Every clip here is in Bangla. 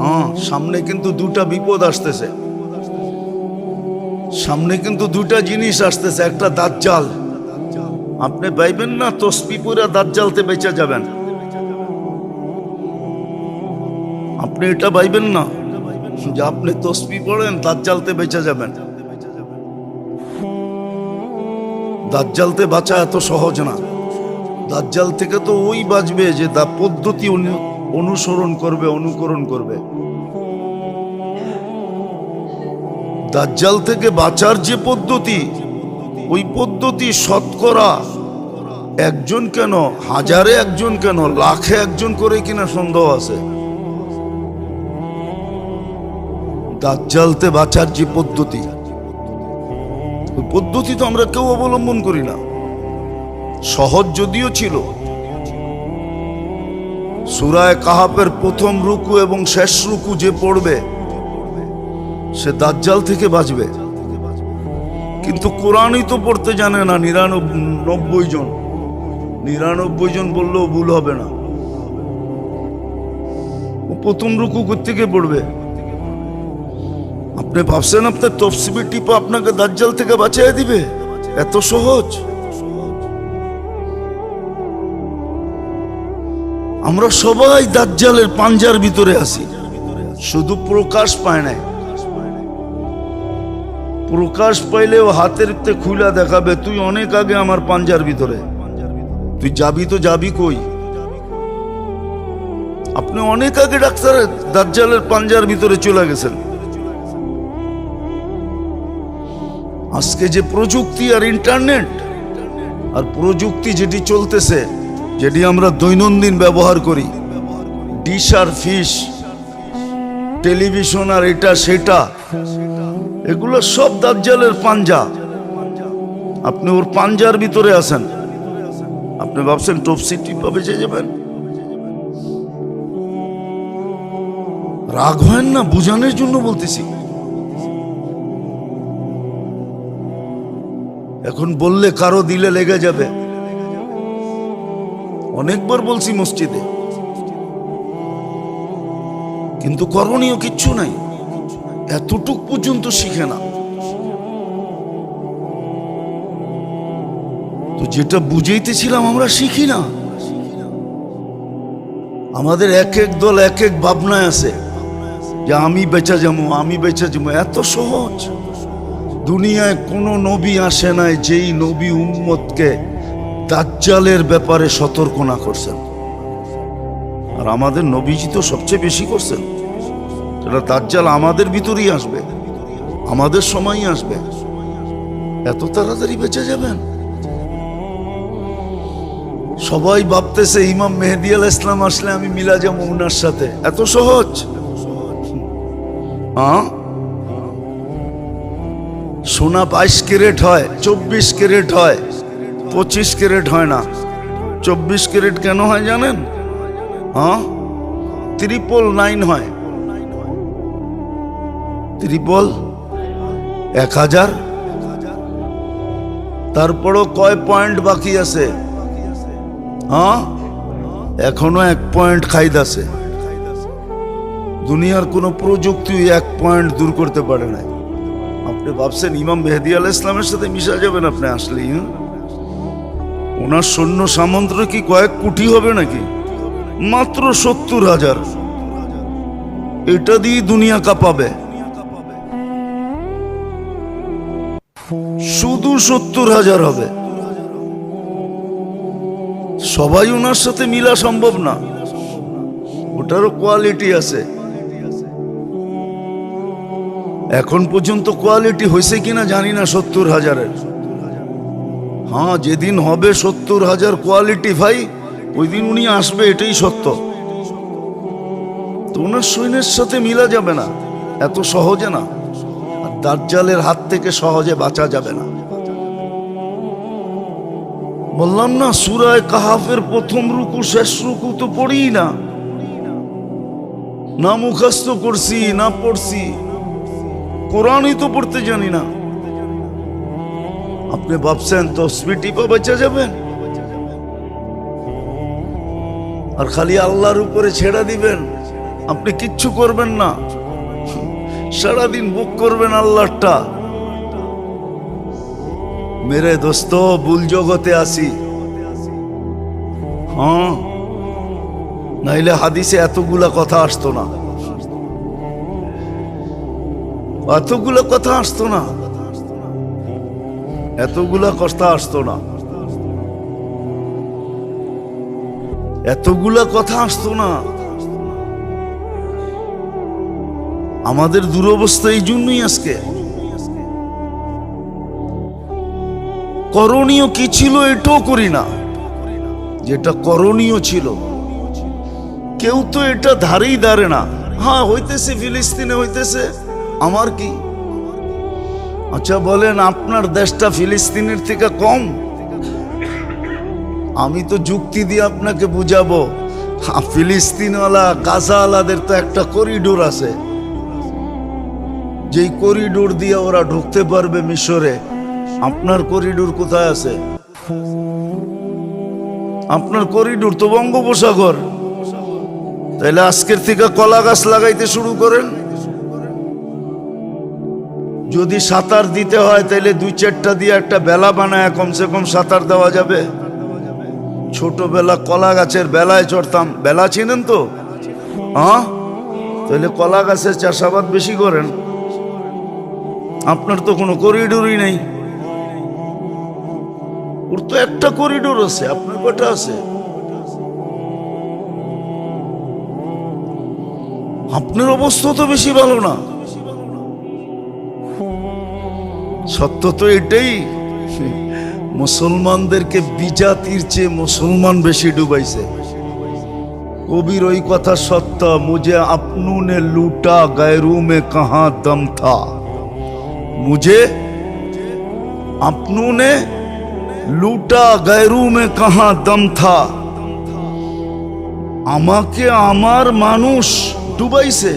হ্যাঁ সামনে কিন্তু দুটা বিপদ আসতেছে। সামনে কিন্তু দুটা জিনিস আসতেছে, একটা দাজ্জাল। আপনি পাইবেন না তসপি পুরা দাজ্জালতে বেঁচে যাবেন। আপনি এটা পাইবেন না, যে আপনি তসবি পড়েন, দাজ্জালতে বেঁচে যাবেন। দাজ্জালতে বাঁচা এত সহজ না। দাজ্জাল থেকে তো ওই বাঁচবে যে দা পদ্ধতি অনুসরণ করবে, অনুকরণ করবে। দাজ্জাল থেকে বাঁচার যে পদ্ধতি, ওই পদ্ধতি শতকরা একজন কেন, হাজারে একজন কেন, লাখে একজন করে কিনা সন্দেহ আছে। দাজ্জালতে বাঁচার যে পদ্ধতি, ওই পদ্ধতি তো আমরা কেউ অবলম্বন করি না। সহজ যদিও ছিল সুরায় কাহাপের প্রথম রুকু এবং শেষ রুকু যে পড়বে, সে দাজ্জাল থেকে বাঁচবে। কিন্তু কোরআনই তো পড়তে জানে না, নিরানব্বই জন। নিরানব্বই জন বললেও ভুল হবে না। ও প্রথম রুকু থেকে পড়বে? আপনি ভাবছেন আপনার তফসিবি টিপা আপনাকে দাজ্জাল থেকে বাঁচিয়ে দিবে? এত সহজ? আমরা সবাই দাজ্জালের পাঞ্জার ভিতরে আছি। শুধু প্রকাশ পায় নাই। প্রকাশ পাইলেও হাতের তে খুলা দেখাবে, তুই অনেক আগে আমার পাঞ্জার ভিতরে। তুই যাবি তো যাবি কই? আপনি অনেক আগে ডাক্তারের দাজ্জালের পাঞ্জার ভিতরে চলে গেছেন। আজকে যে প্রযুক্তি আর ইন্টারনেট, আর প্রযুক্তি যেটি চলতেছে যেটি আমরা দৈনন্দিন ব্যবহার করি। ডিশ আর ফিশ, টেলিভিশন আর এটা সেটা, এগুলো সব দাজ্জালের পাঞ্জা। আপনি ওর পাঞ্জার ভিতরে আছেন। আপনি ভাবছেন টপসি টিপা বেঁচে যাবেন? রাগ হয় না বুঝানোর জন্য বলতেছি। এখন বললে কারও দিলে লেগে যাবে। অনেকবার বলছি মসজিদে। কিন্তু করণীয় কিচ্ছু নাই। এতটুক পর্যন্ত শিখে না। তো যেটা বুঝাইতেছিলাম আমরা শিখি না। আমাদের এক এক দল এক এক ভাবনায় আছে যে আমি বেচা যাব, আমি বেচা যাব। এত সহজ। দুনিয়ায় কোনো নবী আসে নাই যেই নবী উম্মতকে দাজ্জালের ব্যাপারে সতর্ক না করছেন। আর আমাদের নবীজি তো সবচেয়ে বেশি করছেন। সেটা দাজ্জাল আমাদের ভিতরেই আসবে, আমাদের সময়ই আসবে। এত তাড়াতাড়ি বেঁচে যাবেন? সবাই ভাবতেছে, ইমাম মেহেদি আল ইসলাম আসলে আমি মিলা যাব ওনার সাথে। এত সহজ? সোনা বাইশ ক্যারেট হয়, চব্বিশ ক্যারেট হয়। পঁচিশ ক্যারেট হয় না। চব্বিশ ক্যারেট কেন হয় জানেন? হ্যাঁ? ত্রিপল নাইন হয়। ত্রিপল এক হাজার। তারপরও কয় পয়েন্ট বাকি আছে? হ্যাঁ? এখনও এক পয়েন্ট খাইদ আছে। দুনিয়ার কোনো প্রযুক্তি এক পয়েন্ট দূর করতে পারে না আপনি ভাবছেন ইমাম মেহেদি আল ইসলামের সাথে মিশা যাবেন আপনি আসলেই হ্যাঁ? ওনার সৈন্য সামন্ত কি কয়েক কোটি হবে নাকি? মাত্র সত্তর হাজার। এটা দিয়ে দুনিয়া কাঁপাবে। শুধু সত্তর হাজার হবে। সবাই ওনার সাথে মিলা সম্ভব না। ওটারও কোয়ালিটি আছে। এখন পর্যন্ত কোয়ালিটি হয়েছে কিনা জানি না সত্তর হাজারের। হ্যাঁ যেদিন হবে সত্তর হাজার কোয়ালিটি ভাই ওই দিন উনি আসবে, এটাই সত্য। তো ওনার সৈন্যের সাথে মিলা যাবে না, এত সহজে না। আর দাজ্জালের হাত থেকে সহজে বাঁচা যাবে না। বললাম না সুরায় কাহাফের প্রথম রুকু, শেষ রুকু তো পড়ি না। না মুখস্থ করছি, না পড়ছি। কোরআনই তো পড়তে জানি না। আপনি ভাবছেন তসবি টিপা বেঁচে যাবেন? আর খালি আল্লাহর উপরে ছেড়ে দিবেন? আপনি কিচ্ছু করবেন না। সারাদিন বুক করবেন আল্লাহটা। মেরে দোস্ত, ভুল জগতে আসি হ্যাঁ? নাইলে হাদিসে এতগুলা কথা আসতো না। এতগুলো কথা আসতো না। এতগুলা কথা আসতো না। এতগুলা কথা আসতো না। আমাদের দুরবস্থা এই জন্যই আজকে। করণীয় কি ছিল এটাও করি না। যেটা করণীয় ছিল। কেউ তো এটা ধারেই দাঁড়ে না। হ্যাঁ হইতেছে ফিলিস্তিনে, হইতেছে। আমার কি? আচ্ছা বলেন, আপনার দেশটা ফিলিস্তিনের থেকে কম? আমি তো যুক্তি দিয়ে আপনাকে বুঝাবো। ফিলিস্তিনওয়ালা, গাজাওয়ালাদের তো একটা করিডোর আছে। যেই করিডোর দিয়ে ওরা ঢুকতে পারবে মিশরে, আপনার করিডোর কোথায় আছে? আপনার করিডোর তো বঙ্গোপসাগর। তাহলে আজকের থেকে কলা গাছ লাগাইতে শুরু করেন। যদি সাঁতার দিতে হয় তাহলে দুই চারটা দিয়ে একটা বেলা বানায় কমসে কম সাঁতার দেওয়া যাবে। ছোটবেলা কলা গাছের বেলায় চড়তাম। বেলা চিনেন তো? হ্যাঁ তাহলে কলা গাছের চাষাবাদ বেশি করেন। আপনার তো কোনো করিডোরই নেই। ওর তো একটা করিডোর আছে, আপনার কটা আছে? আপনার অবস্থা তো বেশি ভালো না। সত্য তো এটাই। মুসলমানদেরকে বিজাতির চেয়ে মুসলমান বেশি ডুবাইছে। কবির ওই কথা সত্য, মুঝে আপনুনে লুটা গায়রু মে কাহা দম থা। আপনু আপনুনে লুটা গায়রু মে কাহা দম থা। আমাকে আমার মানুষ ডুবাইছে।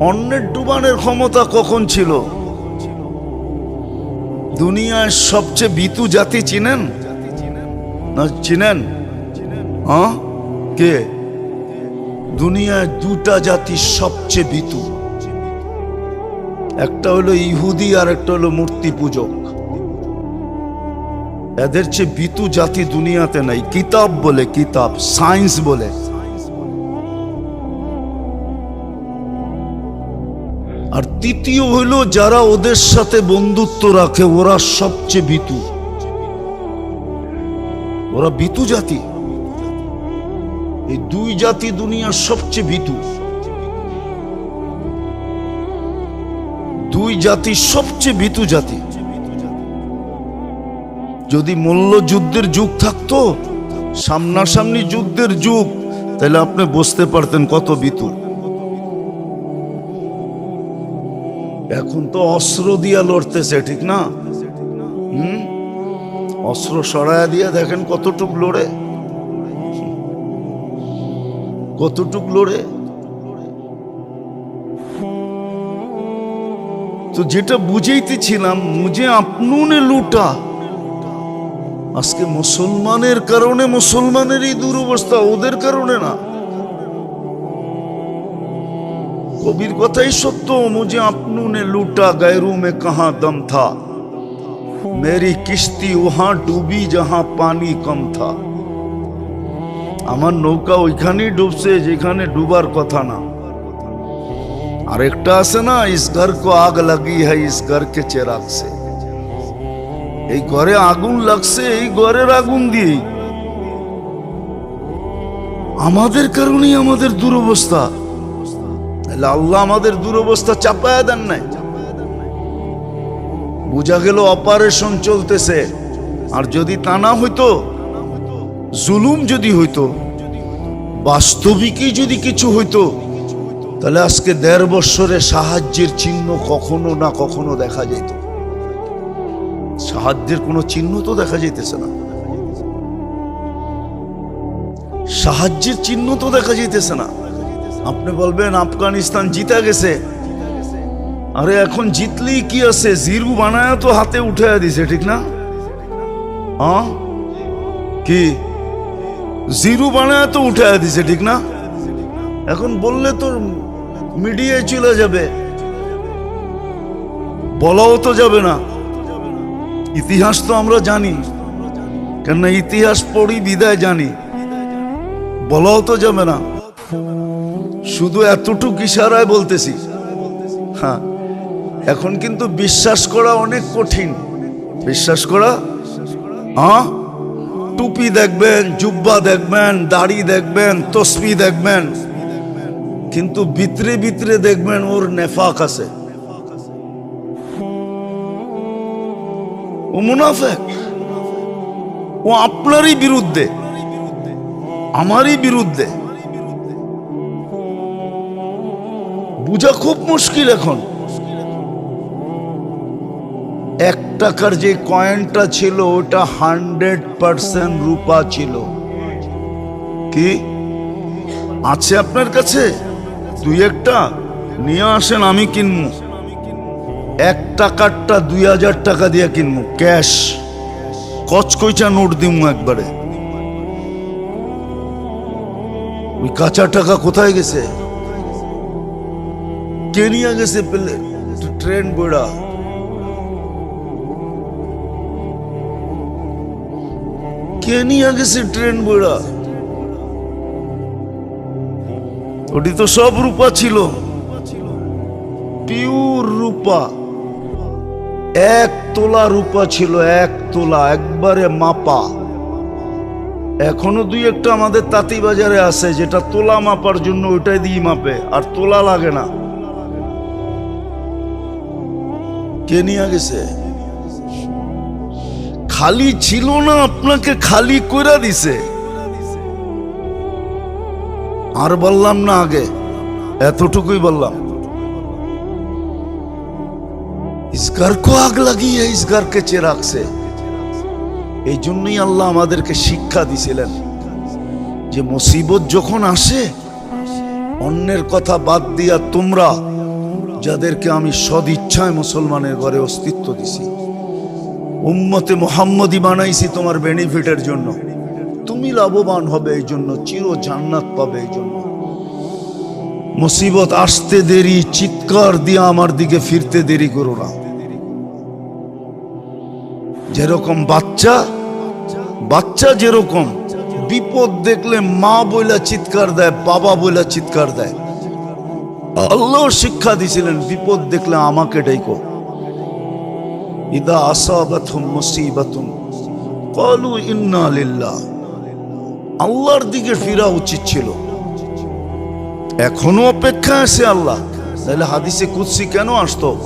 অন্যের ডুবানের ক্ষমতা কখন ছিল? দুনিয়ার সবচেয়ে বিতু জাতি চিনেন? না, চিনেন? কে? দুনিয়ার দুটা জাতি সবচেয়ে বিতু একটা হলো ইহুদি আর একটা হলো মূর্তি পূজক। এদের চেয়ে বিতু জাতি দুনিয়াতে নাই। কিতাব বলে কিতাব, সায়েন্স বলে। আর তৃতীয় হইল যারা ওদের সাথে বন্ধুত্ব রাখে, ওরা সবচেয়ে বিতু ওরা বিতু জাতি। এই দুই জাতি দুনিয়ার সবচেয়ে বিতু দুই জাতি সবচেয়ে বিতু জাতি। যদি মল্ল যুদ্ধের যুগ থাকতো, সামনাসামনি যুদ্ধের যুগ, তাহলে আপনি বুঝতে পারতেন কত বিতু এখন তো অস্ত্র দিয়া লড়তেছে, ঠিক না? হম? অস্ত্র সরাইয়া দিয়ে দেখেন কতটুক লড়ে। কতটুক লড়ে। তো যেটা বুঝাইতেছিলাম, মুজে আপনুনে লুটা। আজকে মুসলমানের কারণে মুসলমানের এই দুরবস্থা, ওদের কারণে না। কবির কথাই সত্য, মুজে আপ ने लूटा गैरों में कहा दम था मेरी किश्ती वहां डूबी जहां पानी कम था আমার নৌকা ওইখানেই ডুবছে যেখানে ডুবার কথা না আরেকটা আছে না ইস ঘর কো আগ লাগি হ্যায় ইস ঘর কে চেরাগ সে এই ঘরে আগুন লাগছে এই ঘরের আগুন দিয়েই আমাদের কারণেই আমাদের দুরবস্থা তাহলে আল্লাহ আমাদের দুরবস্থা চাপায়া দেন নাই। বোঝা গেল অপারেশন চলতেছে। আর যদি তা না হইতো, জুলুম যদি হইতো, বাস্তবিকই যদি কিছু হইতো, তাহলে আজকে দেড় বৎসরে সাহায্যের চিহ্ন কখনো না কখনো দেখা যেত। সাহায্যের কোনো চিহ্ন তো দেখা যাইতেছে না। সাহায্যের চিহ্ন তো দেখা যাইতেছে না। আপনি বলবেন, আফগানিস্তান জিতা গেছে। আরে, এখন জিতলেই কি আছে? জিরু বানায় তো হাতে উঠে দিছে, ঠিক না? হ্যাঁ কি? জিরু বানায় তো উঠে দিছে, ঠিক না? এখন বললে তো মিডিয়ায় চলে যাবে। বলাও তো যাবে না। ইতিহাস তো আমরা জানি, কেননা ইতিহাস পড়ি বিদায় জানি। বলাও তো যাবে না। শুধু এতটুকু ইশারায় বলতেছি। হ্যাঁ এখন কিন্তু বিশ্বাস করা অনেক কঠিন। বিশ্বাস করা? হ্যাঁ? টুপি দেখবেন, জুব্বা দেখবেন, দাড়ি দেখবেন, তসবি দেখবেন। কিন্তু ভিতরে ভিতরে দেখবেন ওর নেফাক আছে। ও মুনাফেক। ও আপনারই বিরুদ্ধে। আমারই বিরুদ্ধে। বুঝা খুব মুশকিল এখন। এক টাকার যে কয়েনটা ছিল, ওটা হান্ড্রেড পার্সেন্ট রূপা ছিল। কি? আছে আপনার কাছে? দুই একটা? নিয়ে আসেন, আমি কিনবো। এক টাকারটা দুই হাজার টাকা দিয়ে কিনবো, ক্যাশ। কচকইচা নোট দিমু একবারে। ওই কাঁচা টাকা কোথায় গেছে? কে নিয়ে গেছে ট্রেন বইড়া কে নিয়ে গেছে ট্রেন বইড়া ওটি তো সব রূপা ছিল পিওর রূপা এক তোলা রূপা ছিল এক তোলা একবারে মাপা এখনও দুই একটা আমাদের তাঁতি বাজারে আছে, যেটা তোলা মাপার জন্য ওইটাই দিয়ে মাপে, আর তোলা লাগে না। কে নিয়ে গেছে খালি ছিল না আপনাকে খালি কইরা দিছে আর বললাম না আগে এতটুকুই বললাম इस घर को आग लगी है इस घर के चिराग से এই জন্যই আল্লাহ আমাদেরকে শিক্ষা দিছিলেন যে মুসিবত যখন আসে অন্যের কথা বাদ দিয়া তোমরা যাদেরকে আমি সদিচ্ছায় মুসলমানের ঘরে অস্তিত্ব দিছি। উম্মতে মোহাম্মদী বানাইছি তোমার বেনিফিটের জন্য। তুমি লাভবান হবে এই জন্য, চির জান্নাত পাবে এই জন্য। মুসিবত আসতে দেরি, চিৎকার দিয়ে আমার দিকে ফিরতে দেরি করো না। যেরকম বাচ্চা বাচ্চা যেরকম, বিপদ দেখলে মা বইলা চিৎকার দেয়, বাবা বইলা চিৎকার দেয়। আল্লাহ শিক্ষা দিছিলেন বিপদ দেখলে আমাকে ডাইকো ইদা আসাবাতুম মুসিবাতুন ক্বালু ইন্না লিল্লাহ। আল্লাহর দিকে ফিরা উচিত ছিল। এখনও অপেক্ষা আছে আল্লাহ। তাহলে হাদিসে কুৎসি কেন আসতো?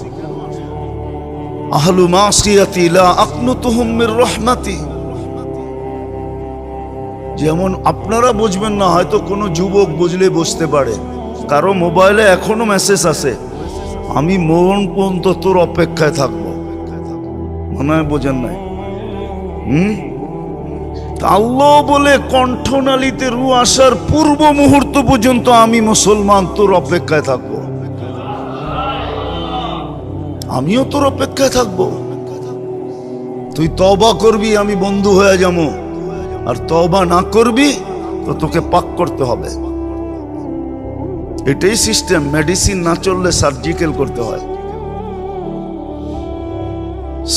আহলু মাসিয়াতি লা আকনুতুহুম মির রহমাতি। যেমন আপনারা বুঝবেন না, হয়তো কোনো যুবক বুঝলে বুঝতে পারে। কারও মোবাইলে এখনও মেসেজ আছে আমি মরণ পর্যন্ত তোর অপেক্ষায় থাকব। মনে হয় বোঝেন নাই? হুম? আল্লাহ বলে কণ্ঠনালীতে রু আসার পূর্ব মুহূর্ত পর্যন্ত আমি মুসলমান তোর অপেক্ষায় থাকব। আমিও তোর অপেক্ষায় থাকব। তুই তবা করবি, আমি বন্ধু হয়ে যাব। আর তবা না করবি, তো তোকে পাক করতে হবে। এটাই সিস্টেম মেডিসিন না চললে সার্জিক্যাল করতে হয়।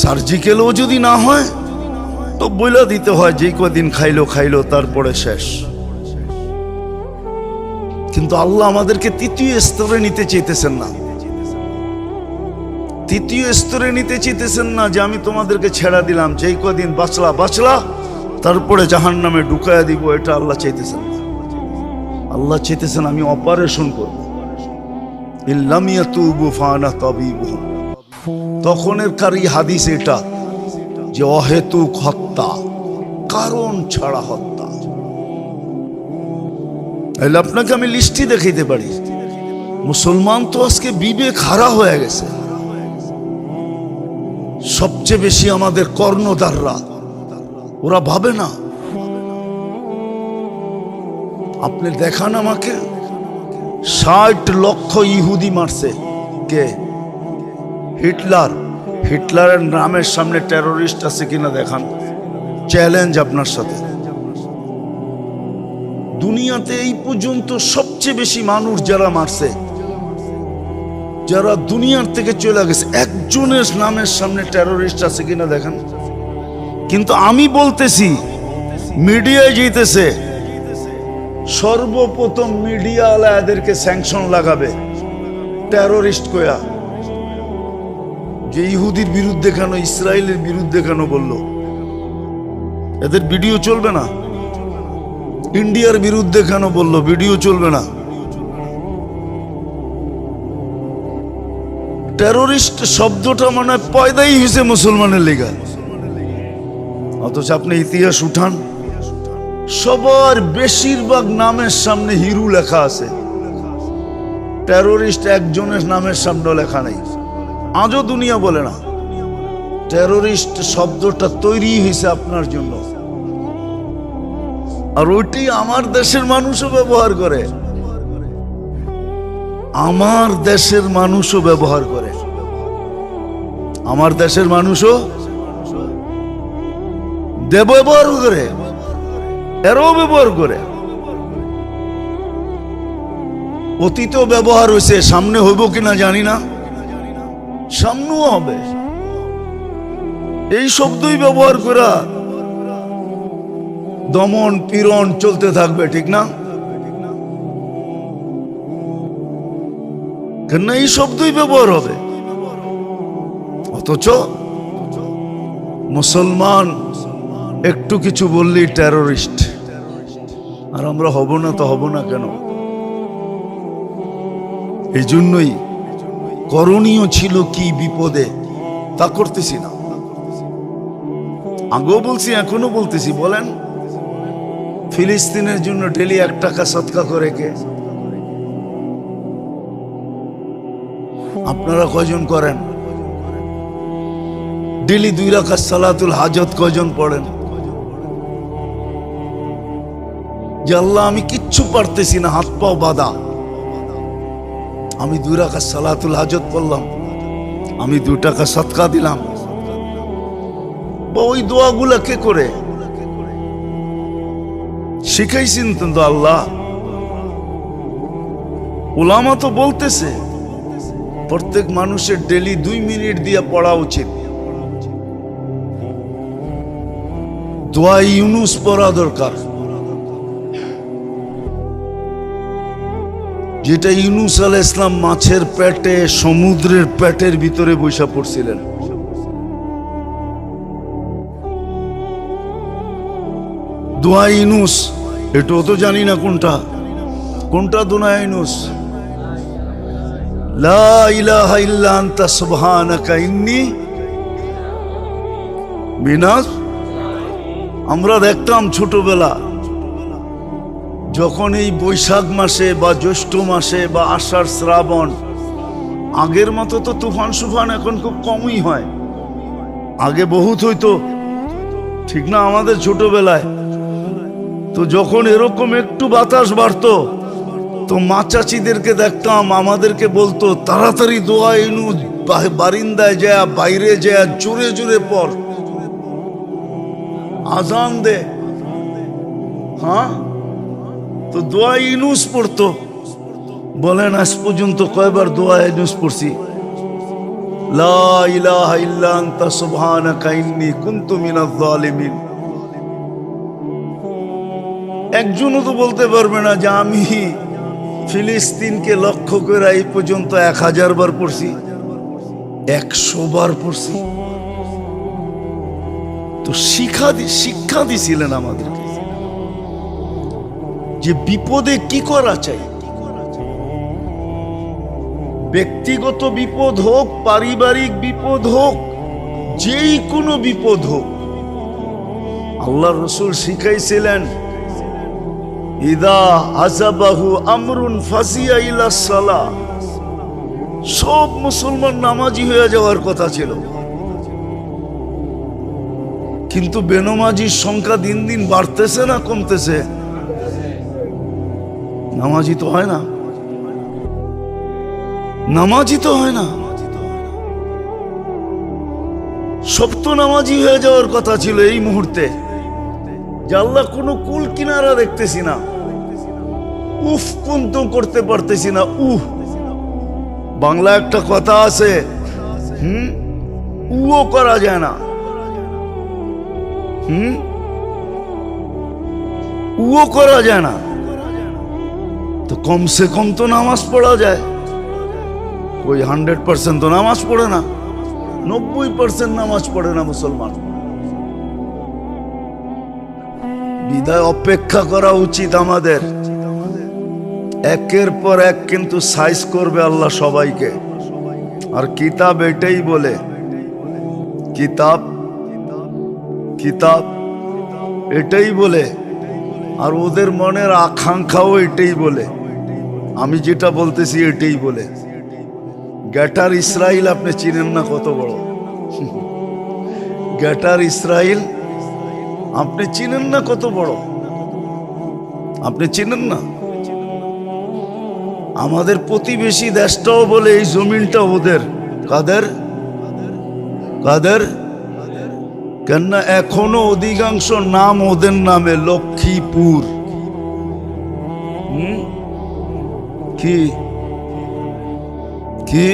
সার্জিক্যালও যদি না হয়, তো বইলা দিতে হয় যে কদিন খাইলো খাইলো, তারপরে শেষ। কিন্তু আল্লাহ আমাদেরকে তৃতীয় স্তরে নিতে চাইতেছেন না। তৃতীয় স্তরে নিতে চাইতেছেন না যে আমি তোমাদেরকে ছেড়া দিলাম, যেই কদিন বাঁচলা বাঁচলা, তারপরে জাহান নামে ঢুকাইয়া দিব, এটা আল্লাহ চাইতেছেন না। আল্লাহ চেতেছেন আমি অপারেশন করব। ইল্লামিয়া তুবু ফানা তখনের কারি হাদিস এটা? যে অহেতুক হত্যা, কারণ ছাড়া হত্যা। তাহলে আপনাকে আমি লিস্টই দেখাইতে পারি। মুসলমান তো আজকে বিবেক হারা হয়ে গেছে। সবচেয়ে বেশি আমাদের কর্ণদাররা ওরা ভাবে না আপনি দেখান আমাকে। ষাট লক্ষ ইহুদি মারছে। কে? হিটলার। হিটলারের নামের সামনে টেরোরিস্ট আছে কিনা দেখান। চ্যালেঞ্জ আপনার সাথে। দুনিয়াতে এই পর্যন্ত সবচেয়ে বেশি মানুষ যারা মারছে, যারা দুনিয়ার থেকে চলে গেছে, একজনের নামের সামনে টেরোরিস্ট আছে কিনা দেখেন। কিন্তু আমি বলতেছি মিডিয়ায় যেতেছে সর্বপ্রথম মিডিয়া আলা এদেরকে স্যাংশন লাগাবে। টেরোরিস্ট কয়া। যে ইহুদির বিরুদ্ধে কেন, ইসরায়েলের বিরুদ্ধে কেন বলল? এদের ভিডিও চলবে না। ইন্ডিয়ার বিরুদ্ধে কেন বলল? ভিডিও চলবে না। টেরোরিস্ট শব্দটা মানে পয়দাই হয়েছে মুসলমানের লেগা। অথচ আপনি ইতিহাস উঠান। সবার বেশিরভাগ নামের সামনে হিরু লেখা আছে। টেরোরিস্ট একজনের নামের সামনে লেখা নেই। আজও দুনিয়া বলে না। টেরোরিস্ট শব্দটা তৈরি হয়েছে আপনার জন্য। আর ওইটি আমার দেশের মানুষও ব্যবহার করে। আমার দেশের মানুষও ব্যবহার করে। আমার দেশের মানুষও দেব ব্যবহার করে। এরও ব্যবহার করে। অতীতেও ব্যবহার হয়েছে, সামনে হইব কিনা জানি না। সামনেও হবে। এই শব্দই ব্যবহার করা দমন, পীড়ন চলতে থাকবে, ঠিক না? কেন এই শব্দই ব্যবহার হবে। অথচ মুসলমান একটু কিছু বললেই টেরোরিস্ট আর আমরা হব না, তো হব না কেন? এই জন্যই করণীয় ছিল কি বিপদে, তা করতেছি না। আগেও বলছি এখনও বলতেছি, বলেন। ফিলিস্তিনের জন্য ডেলি এক টাকা সৎকা করে কে? আপনারা কয়জন করেন? ডেলি দুই রাখা সালাতুল হাজত কয়জন পড়েন? যে আল্লাহ, আমি কিচ্ছু পারতেছি না, হাত পাও বাধা। আমি দুই রাখা সালাতুল হাজত করলাম আমি দু টাকা সৎকা দিলাম। বা ওই দোয়াগুলা কে করে? শিখাইছেন তো আল্লাহ। ওলামা তো বলতেছে, প্রত্যেক মানুষের ডেলি দুই মিনিট দিয়ে পড়া উচিত। দোয়া ইউনুস পড়া দরকার। যেটা ইউনুস আল ইসলাম মাছের পেটে, সমুদ্রের পেটের ভিতরে বৈশা পড়ছিলেন। দোয়া ইনুস এটাও তো জানি না কোনটা। কোনটা দোয়া ইনুস আমরা দেখতাম ছোটবেলা যখন এই বৈশাখ মাসে বা জ্যৈষ্ঠ মাসে বা আষাঢ় শ্রাবণ, আগের মতো তো তুফান সুফান এখন খুব কমই হয়। আগে বহুত হইতো, ঠিক না আমাদের ছোটবেলায়? তো যখন এরকম একটু বাতাস বাড়তো, তো মা চাচিদেরকে দেখতাম, আমাদেরকে বলতো, তাড়াতাড়ি দোয়া বা- বারিন্দায় যা, বাইরে যা, জোরে জোরে পর আজান দে। হ্যাঁ? তো দোয়া ইনুস পড়তো। বলেন, আজ পর্যন্ত কয়বার দোয়া ইনুস পড়ছি? একজনও তো বলতে পারবে না যে আমি ফিলিস্তিনকে লক্ষ্য করে এই পর্যন্ত এক হাজার বার পড়ছি, একশো বার পড়ছি। তো শিক্ষা শিক্ষা দিছিলেন আমাদেরকে। যে বিপদে কি করা চাই? ব্যক্তিগত বিপদ হোক, পারিবারিক বিপদ হোক, যেই কোনো বিপদ হোক আল্লাহ রসুল শিখাইছিলেন, ইদা আজাবাহু আমরুন ইলা সালা। সব মুসলমান নামাজি হয়ে যাওয়ার কথা ছিল। কিন্তু বেনমাজির সংখ্যা দিন দিন বাড়তেছে না, কমতেছে। নামাজি তো হয় না। নামাজি তো হয় না। সব তো নামাজি হয়ে যাওয়ার কথা ছিল এই মুহূর্তে, যে আল্লাহ কোনো কুল কিনারা দেখতেছি না। উফ পর্যন্ত করতে পারতেছি না, উহ। বাংলা একটা কথা আছে, হুম? উও করা যায় না। হুম? উও করা যায় না। তো কমসে কম তো নামাজ পড়া যায়। ওই হান্ড্রেড পার্সেন্ট তো নামাজ পড়ে না। নব্বই পার্সেন্ট নামাজ পড়ে না মুসলমান। বিদায় অপেক্ষা করা উচিত আমাদের। একের পর এক কিন্তু সাইজ করবে আল্লাহ সবাইকে। আর কিতাব এটাই বলে, কিতাব কিতাব, এটাই বলে আর ওদের মনের আকাঙ্ক্ষাও এটাই বলে। আমি যেটা বলতেছি এটাই বলে। গ্যাটার ইসরাইল আপনি চিনেন না কত বড়। গ্যাটার ইসরাইল, আপনি চিনেন না কত বড়। আপনি চিনেন না? আমাদের প্রতিবেশী দেশটাও বলে এই জমিনটা ওদের। কাদের? কাদের? কেননা এখনও অধিকাংশ নাম ওদের নামে লক্ষ্মীপুর? কি? কি?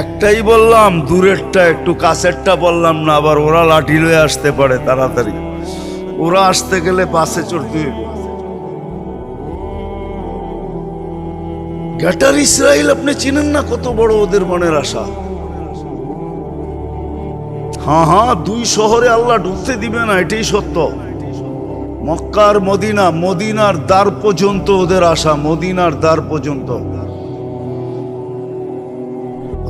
একটাই বললাম, দূরেরটা একটু কাছেরটা বললাম না, আবার ওরা লাঠি লয়ে আসতে পারে তাড়াতাড়ি। ওরা আসতে গেলে বাসে চড়তে গ্যাটার ইসরায়েল আপনি চিনেন না কত বড় ওদের মনের আশা? হ্যাঁ হ্যাঁ দুই শহরে আল্লাহ ঢুকতে দিবে না, এটাই সত্য। মক্কার মদিনা, মদিনার দ্বার পর্যন্ত ওদের আশা, মদিনার দ্বার পর্যন্ত।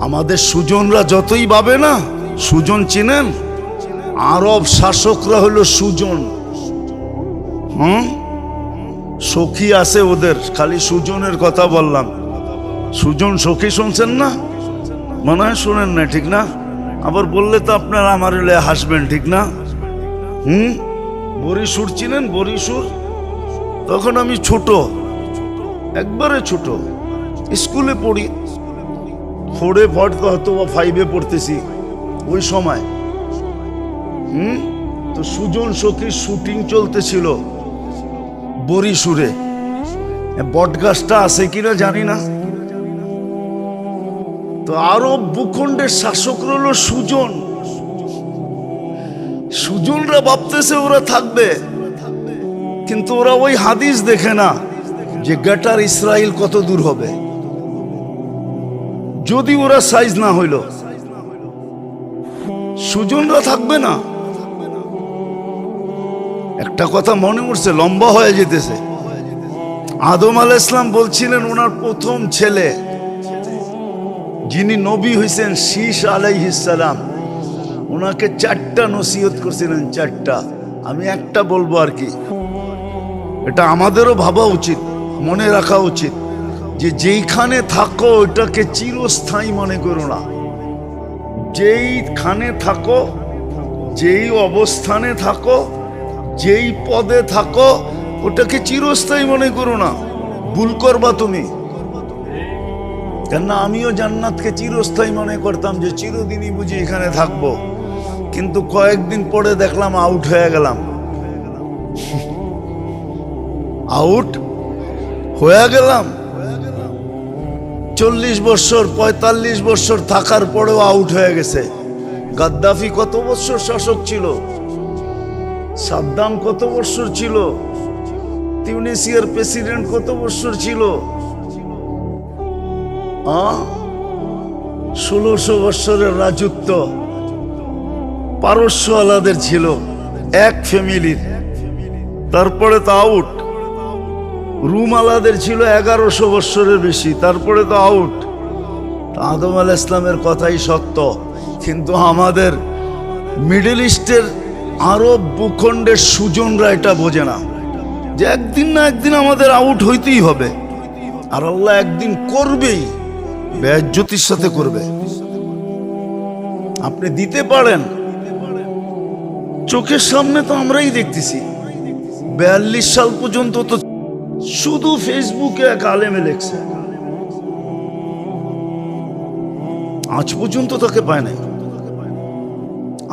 আমাদের সুজনরা যতই ভাবে না, সুজন চিনেন? আরব শাসকরা হলো সুজন। হুম? সখী আছে ওদের, খালি সুজনের কথা বললাম। সুজন সখী শুনছেন না? মনে হয় শুনেন না ঠিক না? আবার বললে তো আপনারা আমার হলে হাসবেন ঠিক না? হুম? বরিশুর চিনেন? বরিশুর? তখন আমি ছোট। একবারে ছোট। স্কুলে পড়ি। ফোরে হয়তো বা ফাইভে পড়তেছি। ওই সময়। হুম? তো সুজন সখীর শুটিং চলতেছিল। বরিশুরে। বট গাছটা আছে কিনা জানি না। তো আরব ভূখণ্ডের শাসক হলো সুজন। সুজনরা ভাবতেছে ওরা থাকবে, কিন্তু ওরা ওই হাদিস দেখে না যে গেটার ইসরায়েল কত দূর হবে। যদি ওরা সাইজ না হইল, সুজনরা থাকবে না। একটা কথা মনে উঠছে, লম্বা হয়ে যেতেছে। আদম আল ইসলাম বলছিলেন, ওনার প্রথম ছেলে। যিনি নবী হয়েছেন শীষ আলাইহিসালাম ওনাকে চারটা নসিহত করছিলেন, চারটা। আমি একটা বলব আর কি, এটা আমাদেরও ভাবা উচিত, মনে রাখা উচিত, যে যেইখানে থাকো ওটাকে চিরস্থায়ী মনে করো না। যেইখানে থাকো, যেই অবস্থানে থাকো, যেই পদে থাকো, ওটাকে চিরস্থায়ী মনে করো না। ভুল করবা তুমি। কেননা আমিও জান্নাতকে চিরস্থায়ী মনে করতাম যে চিরদিনই বুঝি এখানে থাকব। কিন্তু কয়েকদিন পরে দেখলাম আউট হয়ে গেলাম। আউট হয়ে গেলাম। চল্লিশ বছর, পঁয়তাল্লিশ বছর থাকার পরেও আউট হয়ে গেছে। গাদ্দাফি কত বছর শাসক ছিল? সাদ্দাম কত বছর ছিল? তিউনিসিয়ার প্রেসিডেন্ট কত বছর ছিল? ষোলোশো বৎসরের রাজত্ব পারস্য আলাদের ছিল এক ফ্যামিলির। তারপরে তো আউট। রুম আলাদের ছিল এগারোশো বৎসরের বেশি। তারপরে তো আউট। আদম আল ইসলামের কথাই সত্য। কিন্তু আমাদের মিডল ইস্টের আরব ভূখণ্ডের সুজনরা এটা বোঝে না যে একদিন না একদিন আমাদের আউট হইতেই হবে। আর আল্লাহ একদিন করবেই। ব্যজ্যোতির সাথে করবে। আপনি দিতে পারেন। চোখের সামনে তো আমরাই দেখতেছি। বিয়াল্লিশ সাল পর্যন্ত তো শুধু ফেসবুকে এক আলেমে লেখছে। আজ পর্যন্ত তাকে পায় নাই।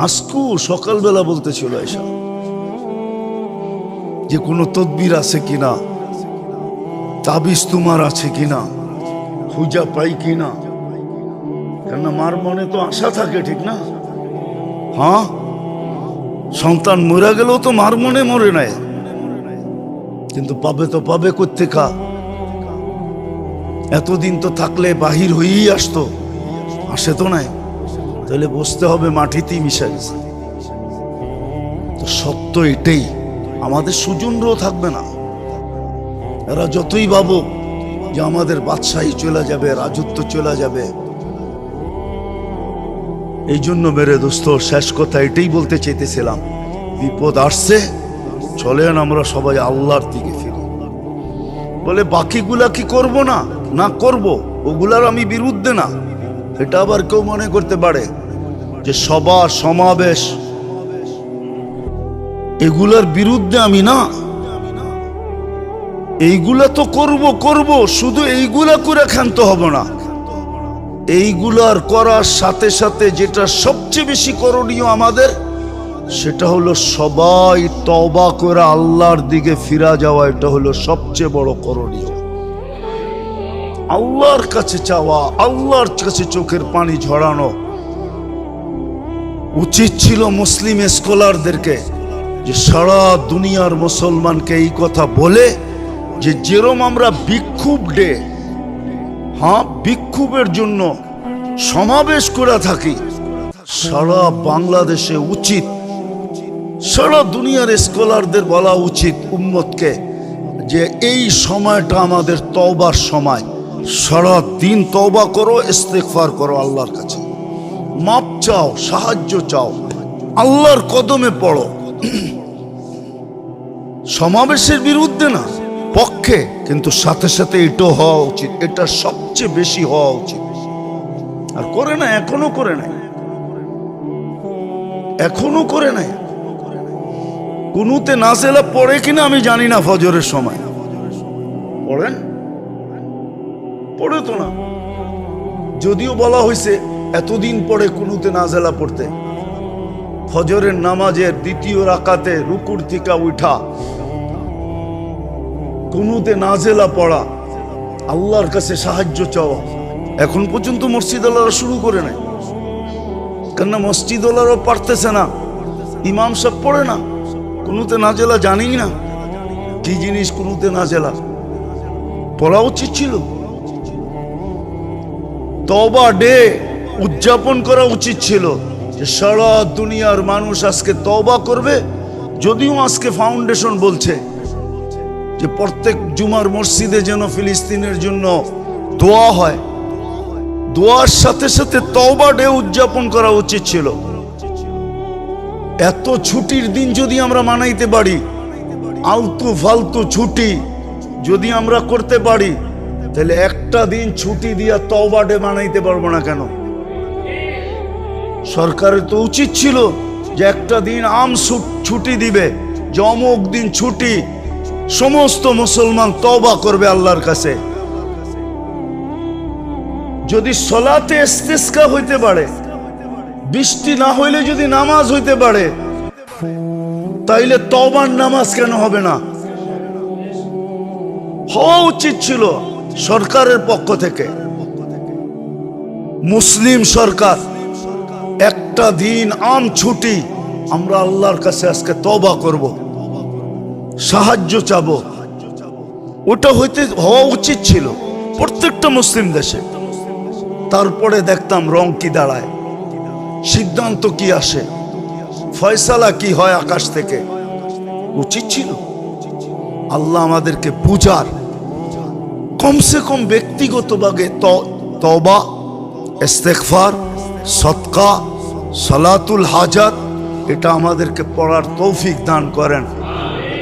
আজকু সকালবেলা বলতেছিল এসা যে কোনো তদবির আছে কিনা, তাবিজ তোমার আছে কিনা? খুঁজা পাই কিনা কেননা মার মনে তো আশা থাকে, ঠিক না? হ্যাঁ? সন্তান মরে গেলেও তো মার মনে মরে নাই কিন্তু পাবে তো পাবে কোথেকা এতদিন তো থাকলে বাহির হয়েই আসতো, আসে তো নাই। তাহলে বসতে হবে মাটিতেই মিশে গেছে তো সত্য এটাই, আমাদের সুজনরাও থাকবে না। এরা যতই ভাবুক যে আমাদের বাদশাহী চলে যাবে, রাজত্ব চলে যাবে। এই জন্য মেরে দোস্ত, শেষ কথা এটাই বলতে চেয়েছিলাম বিপদ আসছে, চলেন আমরা সবাই আল্লাহর দিকে ফিরি। বলে, বাকিগুলা কি করব না? না, করব। ওগুলার আমি বিরুদ্ধে না। এটা আবার কেউ মনে করতে পারে যে সভা, সমাবেশ। এগুলার বিরুদ্ধে আমি না। এইগুলা তো করব করব, শুধু এইগুলা করে ক্ষান্ত হব না। এইগুলার করার সাথে সাথে যেটা সবচেয়ে বেশি করণীয় আমাদের, সেটা হলো সবাই তবা করে আল্লাহর দিকে ফিরা যাওয়া, এটা হলো সবচেয়ে বড় করণীয়। আল্লাহর কাছে চাওয়া, আল্লাহর কাছে চোখের পানি ঝরানো। উচিত ছিল মুসলিম স্কলারদেরকে যে সারা দুনিয়ার মুসলমানকে এই কথা বলে যে যেরম আমরা বিক্ষোভ ডে হ্যাঁ বিক্ষোভের জন্য সমাবেশ করে থাকি, সারা বাংলাদেশে উচিত, সারা দুনিয়ার স্কলারদের বলা উচিত উম্মতকে যে এই সময়টা আমাদের তওবার সময়। সারা দিন তওবা করো, ইস্তেগফার করো আল্লাহর কাছে। মাপ চাও, সাহায্য চাও, আল্লাহর কদমে পড়ো। সমাবেশের বিরুদ্ধে না। পক্ষে, কিন্তু সাথে সাথে এটাও হওয়া উচিত। এটা সবচেয়ে বেশি হওয়া উচিত। আর করে না, এখনও করে নাই। এখনও করে নাই। কুনুতে নাজেলা পড়ে কিনা আমি জানি না ফজরের সময়। পড়েন? পড়ে তো না। যদিও বলা হয়েছে এতদিন পরে কুনুতে নাজেলা পড়তে। ফজরের নামাজের দ্বিতীয় রাকাতে রুকুর থেকে উঠা কুনুতে নাজেলা পড়া। আল্লাহর কাছে সাহায্য চাওয়া। এখন পর্যন্ত মসজিদ আল্লাহরা শুরু করে নাই। কেননা মসজিদ আল্লাহরাও পারতেছে না। ইমাম সব পড়ে না। কুনুতে নাজেলা জানি না। কি জিনিস কুনুতে নাজেলা? পড়া উচিত ছিল। তবা ডে উদযাপন করা উচিত ছিল যে সারা দুনিয়ার মানুষ আজকে তবা করবে, যদিও আজকে ফাউন্ডেশন বলছে যে প্রত্যেক জুমার মসজিদে যেন ফিলিস্তিনের জন্য দোয়া হয়। দোয়ার সাথে সাথে তওবা ডে উদযাপন করা উচিত ছিল। এত ছুটির দিন যদি আমরা মানাইতে পারি, আলতু ফালতু ছুটি যদি আমরা করতে পারি, তাহলে একটা দিন ছুটি দিয়া তওবা ডে মানাইতে পারব না কেন? সরকারের তো উচিত ছিল যে একটা দিন আম ছুটি দিবে, যে অমুক দিন ছুটি সমস্ত মুসলমান তবা করবে আল্লাহর কাছে। যদি সলাতে ইস্তেস্কা হইতে পারে, বৃষ্টি না হইলে যদি নামাজ হইতে পারে, তাইলে তবার নামাজ কেন হবে না? হওয়া উচিত ছিল সরকারের পক্ষ থেকে। মুসলিম সরকার, একটা দিন আম ছুটি, আমরা আল্লাহর কাছে আজকে তবা করব। সাহায্য চাবো। ওটা হইতে হওয়া উচিত ছিল প্রত্যেকটা মুসলিম দেশে। তারপরে দেখতাম রং কি দাঁড়ায়, সিদ্ধান্ত কি আসে, ফয়সালা কি হয় আকাশ থেকে, উচিত ছিল। আল্লাহ আমাদেরকে বুঝার কমসে কম ব্যক্তিগতভাবে তবা ইস্তেগফার সৎকা সালাতুল হাজাত, এটা আমাদেরকে পড়ার তৌফিক দান করেন।